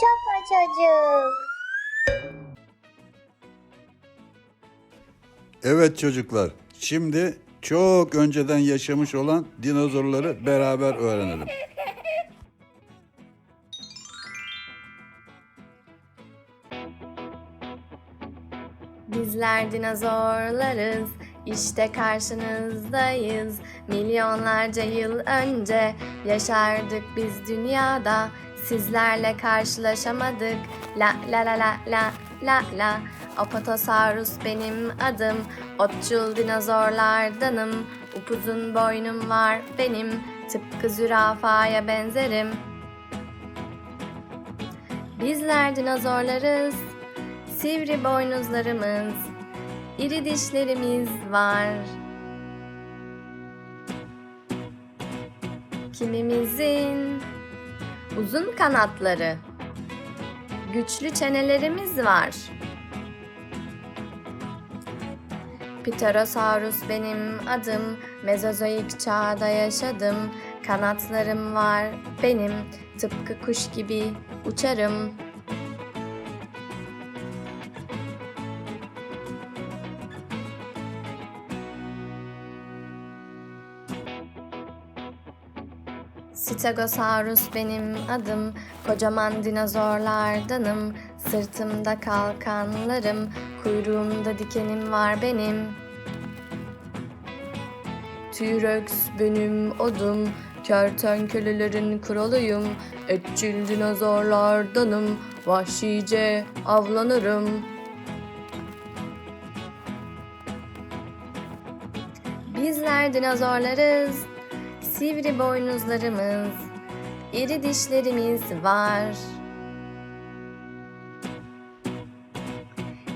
Çapa çocuk. Evet çocuklar, şimdi çok önceden yaşamış olan dinozorları beraber öğrenelim. Bizler dinozorlarız, işte karşınızdayız. Milyonlarca yıl önce yaşardık biz dünyada. Sizlerle karşılaşamadık. La la la la la la la. Apatosaurus benim adım. Otçul dinozorlardanım. Upuzun boynum var benim. Tıpkı zürafaya benzerim. Bizler dinozorlarız. Sivri boynuzlarımız, iri dişlerimiz var. Kimimizin uzun kanatları, güçlü çenelerimiz var. Pterosaurus benim adım, Mezozoik çağda yaşadım. Kanatlarım var benim, tıpkı kuş gibi uçarım. Stegosaurus benim adım, kocaman dinozorlardanım. Sırtımda kalkanlarım, kuyruğumda dikenim var benim. T-Rex benim odum, kertenkelelerin kralıyım. Etçil dinozorlardanım, vahşice avlanırım. Bizler dinozorlarız. Sivri boynuzlarımız, iri dişlerimiz var.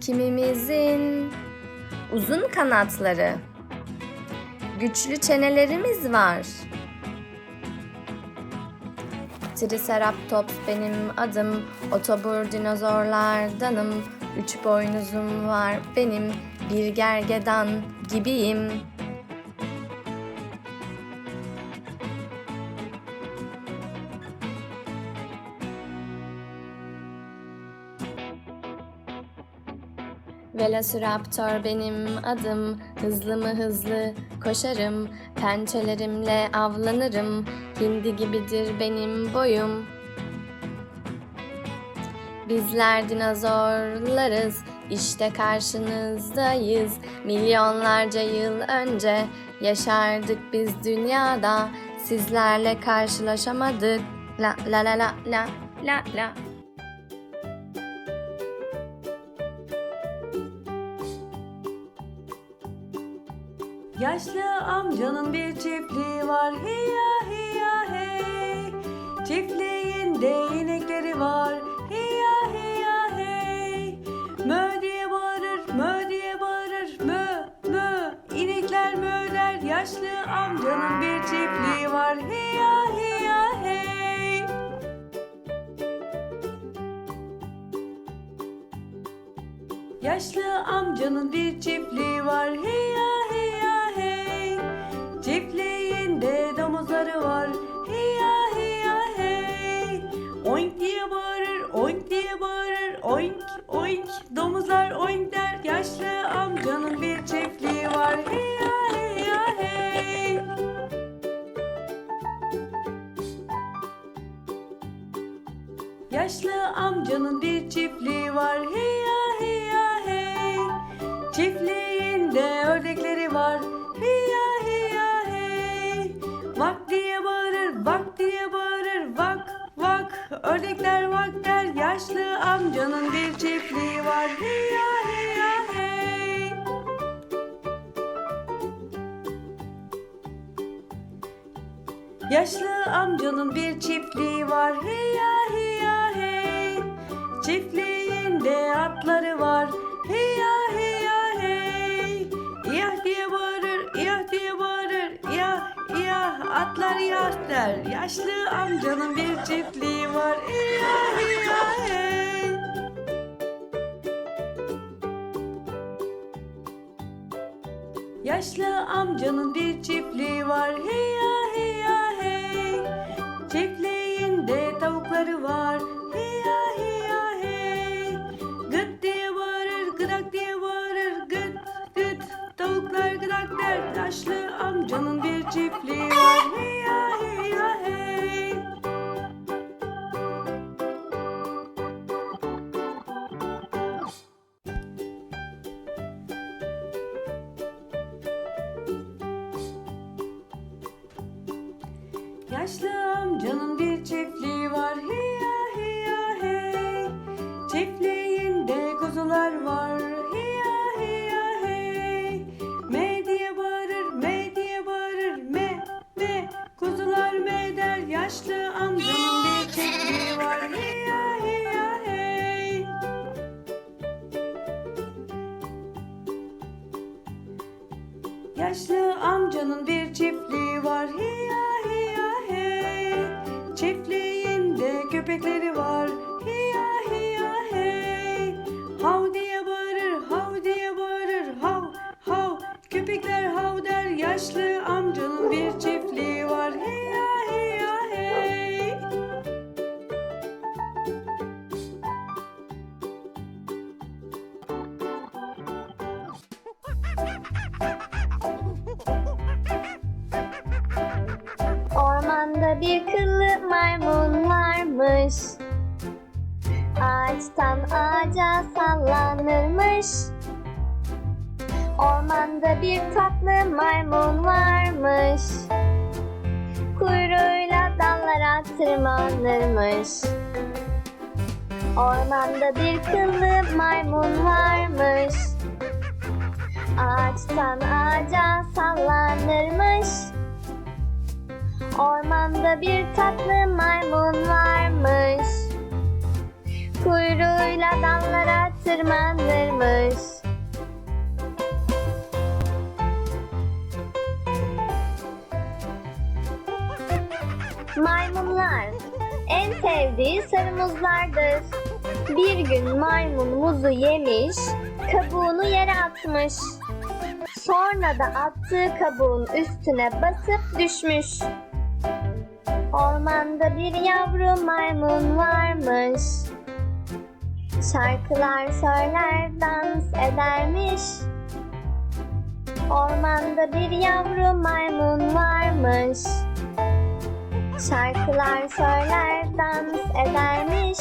Kimimizin uzun kanatları, güçlü çenelerimiz var. Triceratops benim adım, otobur dinozorlardanım. Üç boynuzum var benim, bir gergedan gibiyim. Velociraptor benim adım, hızlı mı hızlı koşarım, pençelerimle avlanırım, hindi gibidir benim boyum. Bizler dinozorlarız, işte karşınızdayız. Milyonlarca yıl önce yaşardık biz dünyada, sizlerle karşılaşamadık. La la la la la la la. Yaşlı amcanın bir çiftliği var. Hiya hiya hey. Çiftliğinde inekleri var. Hiya hiya hey. Mö diye bağırır mö diye bağırır. Mö mö. İnekler mö der yaşlı amcanın bir çiftliği var. Hiya hiya hey. Yaşlı amcanın bir çiftliği var. Hiya oink oink Domuzlar oink der. Yaşlı amcanın bir çiftliği var. Hiya hiya hey. Yaşlı amcanın bir çiftliği var. Hiya hiya hey. Çiftliğinde ördekleri var Ördekler vak der yaşlı amcanın bir çiftliği var. Hiya hiya hey. Yaşlı amcanın bir çiftliği var. Hiya hiya hey. Çiftliğinde atları var. Hiya hiya hey. İyah diye bağırır iyah diye bağırır. İyah iyah atlar iyah der. Yaşlı amcanın bir çiftliği Yaşlı amcanın bir çiftliği var. Hiya hiya hey. Çiftliğinde tavukları var Yaşlı amcanın bir çiftliği var. Hiya hiya hey. Çiftliğinde kuzular var. Hiya hiya hey. Me diye bağırır me diye bağırır. Me me Kuzular me der. Yaşlı amcanın bir çiftliği var. Hiya hiya hey. Yaşlı amcanın bir çiftliği var. Hiya köpekleri var. Hiya hiya hey. Hav diye bağırır hav diye bağırır. Hav hav. Köpekler hav der yaşlı amcanın bir çiftliği var. Hiya hiya hey. Ormanda bir kıllı maymun varmış. Ağaçtan ağaca sallanırmış. Ormanda bir tatlı maymun varmış. Kuyruğuyla dallara tırmanırmış. Ormanda bir kıllı maymun varmış. Ağaçtan ağaca sallanırmış. Ormanda bir tatlı maymun varmış. Kuyruğuyla dallara tırmanırmış. Maymunlar en sevdiği sarı muzlardır. Bir gün maymun muzu yemiş, kabuğunu yere atmış. Sonra da attığı kabuğun üstüne basıp düşmüş. Ormanda bir yavru maymun varmış. Şarkılar söyler, dans edermiş. Ormanda bir yavru maymun varmış. Şarkılar söyler, dans edermiş.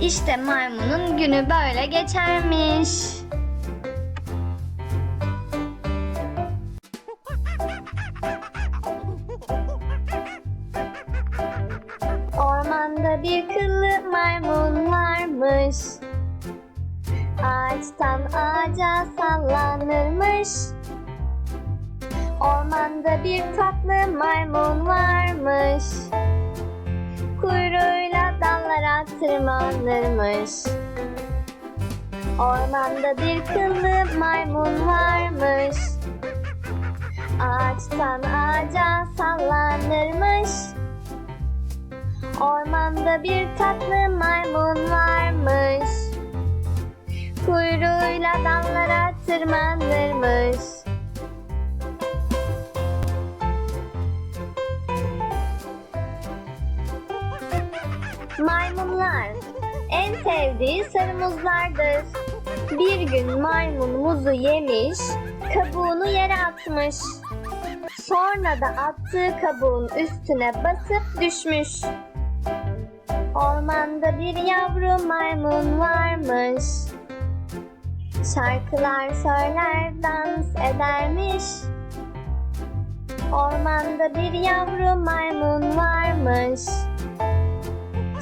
İşte maymunun günü böyle geçermiş. Sallanırmış. Ormanda bir tatlı maymun varmış. Kuyruğuyla dallara tırmanırmış. Ormanda bir kıllı maymun varmış. Ağaçtan ağaca sallanırmış. Ormanda bir tatlı maymun varmış. Kuyruğuyla dallara tırmanırmış. Maymunlar en sevdiği sarı muzlardır. Bir gün maymun muzu yemiş, kabuğunu yere atmış. Sonra da attığı kabuğun üstüne basıp düşmüş. Ormanda bir yavru maymun varmış. Şarkılar söyler, dans edermiş. Ormanda bir yavru maymun varmış.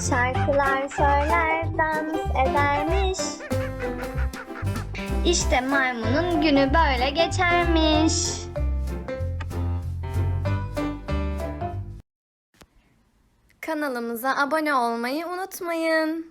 Şarkılar söyler, dans edermiş. İşte maymunun günü böyle geçermiş. Kanalımıza abone olmayı unutmayın.